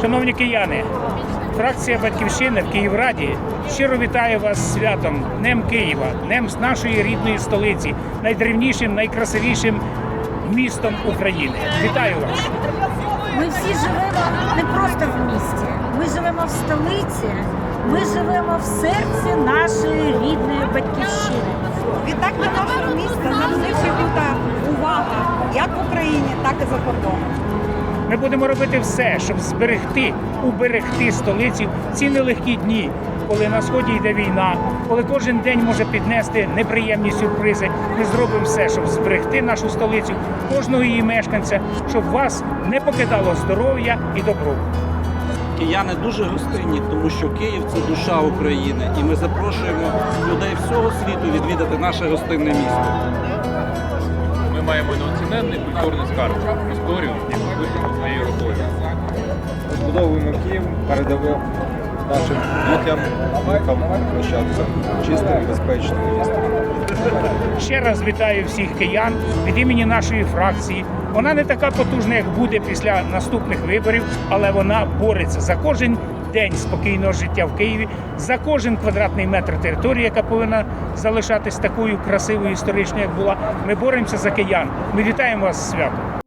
Шановні кияни, фракція Батьківщина в Київраді щиро вітає вас з святом Днем Києва, днем з нашої рідної столиці, найдревнішим, найкрасивішим містом України. Вітаю вас! Ми всі живемо не просто в місті, ми живемо в столиці, ми живемо в серці нашої рідної батьківщини. Відтак до нашого міста завжди буде увага як в Україні, так і за кордоном. Ми будемо робити все, щоб зберегти, уберегти столицю ці нелегкі дні, коли на сході йде війна, коли кожен день може піднести неприємні сюрпризи. Ми зробимо все, щоб зберегти нашу столицю, кожного її мешканця, щоб вас не покидало здоров'я і добро. Кияни дуже гостинні, тому що Київ це душа України, і ми запрошуємо людей всього світу відвідати наше гостинне місто. Маємо неоціненний культурний скарб, історію, яку пишемо своєю рукою. Збудовуємо Київ, передамо нашим дітям, внукам, нащадкам чистим, безпечним містом. Ще раз вітаю всіх киян від імені нашої фракції. Вона не така потужна, як буде після наступних виборів, але вона бореться за кожен день спокійного життя в Києві, за кожен квадратний метр території, яка повинна залишатись такою красивою історичною, як була. Ми боремося за киян. Ми вітаємо вас з святом.